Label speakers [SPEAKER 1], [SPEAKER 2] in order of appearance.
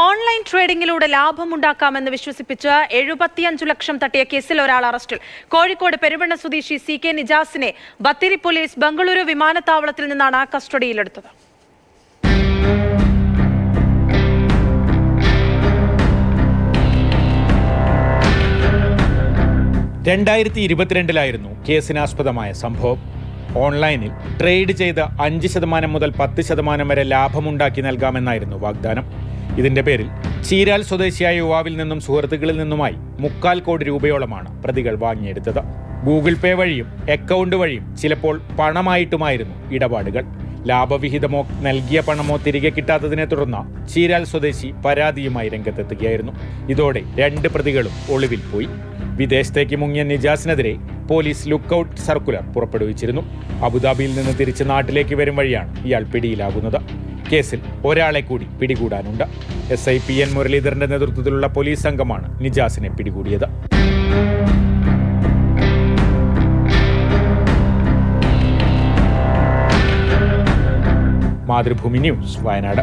[SPEAKER 1] Online ട്രേഡിംഗിലൂടെ ലാഭമുണ്ടാക്കാമെന്ന് വിശ്വസിപ്പിച്ച് എഴുപത്തിയഞ്ചു ലക്ഷം തട്ടിയ കേസിൽ ഒരാൾ അറസ്റ്റിൽ. കോഴിക്കോട് പെരുവണ്ണ സ്വദേശി സി കെ നിജാസിനെ ബത്തേരി പോലീസ് ബംഗളൂരു വിമാനത്താവളത്തിൽ നിന്നാണ് കസ്റ്റഡിയിലെടുത്തത്.
[SPEAKER 2] രണ്ടായിരത്തി ഇരുപത്തിരണ്ടിലായിരുന്നു കേസിനാസ്പദമായ സംഭവം. ഓൺലൈനിൽ ട്രേഡ് ചെയ്ത് അഞ്ച് ശതമാനം മുതൽ പത്ത് ശതമാനം വരെ ലാഭമുണ്ടാക്കി നൽകാമെന്നായിരുന്നു വാഗ്ദാനം. ഇതിന്റെ പേരിൽ ചീരാൽ സ്വദേശിയായ യുവാവിൽ നിന്നും സുഹൃത്തുക്കളിൽ നിന്നുമായി മുക്കാൽ കോടി രൂപയോളമാണ് പ്രതികൾ വാങ്ങിയെടുത്തത്. ഗൂഗിൾ പേ വഴിയും അക്കൗണ്ട് വഴിയും ചിലപ്പോൾ പണമായിട്ടുമായിരുന്നു ഇടപാടുകൾ. ലാഭവിഹിതമോ നൽകിയ പണമോ തിരികെ കിട്ടാത്തതിനെ തുടർന്ന് ചീരാൽ സ്വദേശി പരാതിയുമായി രംഗത്തെത്തുകയായിരുന്നു. ഇതോടെ രണ്ട് പ്രതികളും ഒളിവിൽ പോയി. വിദേശത്തേക്ക് മുങ്ങിയ നിജാസിനെതിരെ പോലീസ് ലുക്കൌട്ട് സർക്കുലർ പുറപ്പെടുവിച്ചിരുന്നു. അബുദാബിയിൽ നിന്ന് തിരിച്ച് നാട്ടിലേക്ക് വരും വഴിയാണ് ഇയാൾ പിടിയിലാകുന്നത്. കേസിൽ ഒരാളെ കൂടി പിടികൂടാനുണ്ട്. എസ് ഐ പി എൻ മുരളീധരന്റെ നേതൃത്വത്തിലുള്ള പോലീസ് സംഘമാണ് നിജാസിനെ പിടികൂടിയത്. മാതൃഭൂമി ന്യൂസ് വയനാട്.